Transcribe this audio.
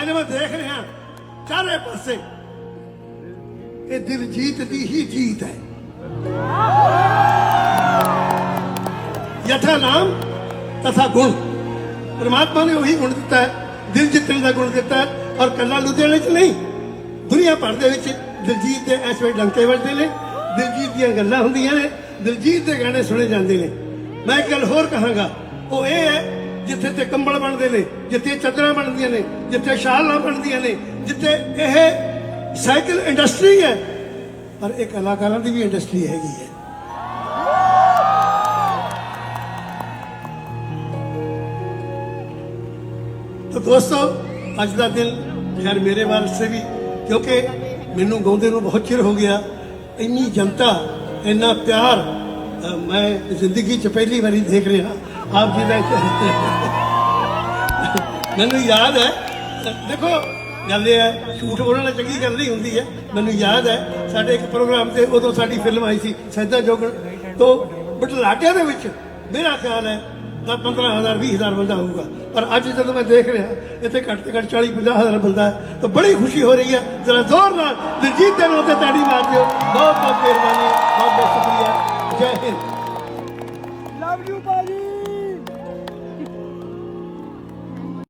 ਅੱਜ ਮੈਂ ਦੇਖ ਰਿਹਾ ਚਾਰੇ ਪਾਸੇ ਇਹ ਦਿਲਜੀਤ ਦੀ ਹੀ ਜੀਤ ਹੈ। ਯਥਾ ਨਾਮ, ਤਥਾ ਗੁਣ। ਪਰਮਾਤਮਾ ਨੇ ਉਹੀ ਗੁਣ ਦਿੱਤਾ ਹੈ, ਦਿਲ ਜਿੱਤਣ ਦਾ ਗੁਣ ਦਿੱਤਾ ਹੈ, ਔਰ ਕੱਲਾ ਲੁਧਿਆਣੇ 'ਚ ਨਹੀਂ, ਦੁਨੀਆ ਭਰ ਦੇ ਵਿੱਚ ਦਿਲਜੀਤ ਦੇ ਇਸ ਵੇਲੇ ਡੰਕੇ ਵੱਜਦੇ ਨੇ, ਦਿਲਜੀਤ ਦੀਆਂ ਗੱਲਾਂ ਹੁੰਦੀਆਂ ਨੇ, ਦਿਲਜੀਤ ਦੇ ਗਾਣੇ ਸੁਣੇ ਜਾਂਦੇ ਨੇ। ਮੈਂ ਇੱਕ ਗੱਲ ਹੋਰ ਕਹਾਂਗਾ, ਉਹ ਇਹ ਹੈ ਜਿੱਥੇ ਤੇ ਕੰਬਲ ਬਣਦੇ ਨੇ, ਜਿੱਥੇ ਚਦਰਾਂ ਬਣਦੀਆਂ ਨੇ, ਜਿੱਥੇ ਸ਼ਾਲਾਂ ਬਣਦੀਆਂ ਨੇ, ਜਿੱਥੇ ਇਹ ਸਾਈਕਲ ਇੰਡਸਟਰੀ ਹੈ। ਪਰ ਇਹ ਕਲਾਕਾਰਾਂ ਦੀ ਵੀ ਇੰਡਸਟਰੀ ਹੈਗੀ ਹੈ। ਤਾਂ ਦੋਸਤੋ, ਅੱਜ ਦਾ ਦਿਨ ਯਾਰ ਮੇਰੇ ਵਾਸਤੇ ਵੀ, ਕਿਉਂਕਿ ਮੈਨੂੰ ਗਾਉਂਦੇ ਨੂੰ ਬਹੁਤ ਚਿਰ ਹੋ ਗਿਆ। ਇੰਨੀ ਜਨਤਾ, ਇੰਨਾ ਪਿਆਰ ਮੈਂ ਜ਼ਿੰਦਗੀ 'ਚ ਪਹਿਲੀ ਵਾਰੀ ਦੇਖ ਰਿਹਾ। ਆਪ ਜੀ ਦਾ ਮੈਨੂੰ ਯਾਦ ਹੈ, ਦੇਖੋ, ਗੱਲ ਇਹ ਹੈ, ਝੂਠ ਨਾਲ ਚੰਗੀ ਗੱਲ ਨਹੀਂ ਹੁੰਦੀ ਹੈ। ਮੈਨੂੰ ਯਾਦ ਹੈ, ਸਾਡੇ ਇੱਕ ਪ੍ਰੋਗਰਾਮ ਤੇ ਉਦੋਂ ਸਾਡੀ ਫਿਲਮ ਆਈ ਸੀ ਸੈਦਾ ਜੋਗਣ। ਤੋਂ ਬਟਲਾਟਿਆਂ ਦੇ ਵਿੱਚ ਮੇਰਾ ਖਿਆਲ ਹੈ ਤਾਂ 15000 20000 ਬੰਦਾ ਹੋਊਗਾ। ਪਰ ਅੱਜ ਜਦੋਂ ਮੈਂ ਦੇਖ ਰਿਹਾ, ਇੱਥੇ ਘੱਟ ਤੋਂ ਘੱਟ 40 50000 ਬੰਦਾ ਹੈ, ਤਾਂ ਬੜੀ ਖੁਸ਼ੀ ਹੋ ਰਹੀ ਹੈ। ਜਰਾ ਜ਼ੋਰ ਨਾਲ ਦਿਲਜੀਤ ਦੇ ਨਾਮ ਤੇ ਤਾੜੀ ਮਾਰ ਦਿਓ। ਬਹੁਤ ਬਹੁਤ ਮਿਹਰਬਾਨੀ, ਬਹੁਤ ਬਹੁਤ ਸ਼ੁਕਰੀਆ। ਜੈ ਹਿੰਦ।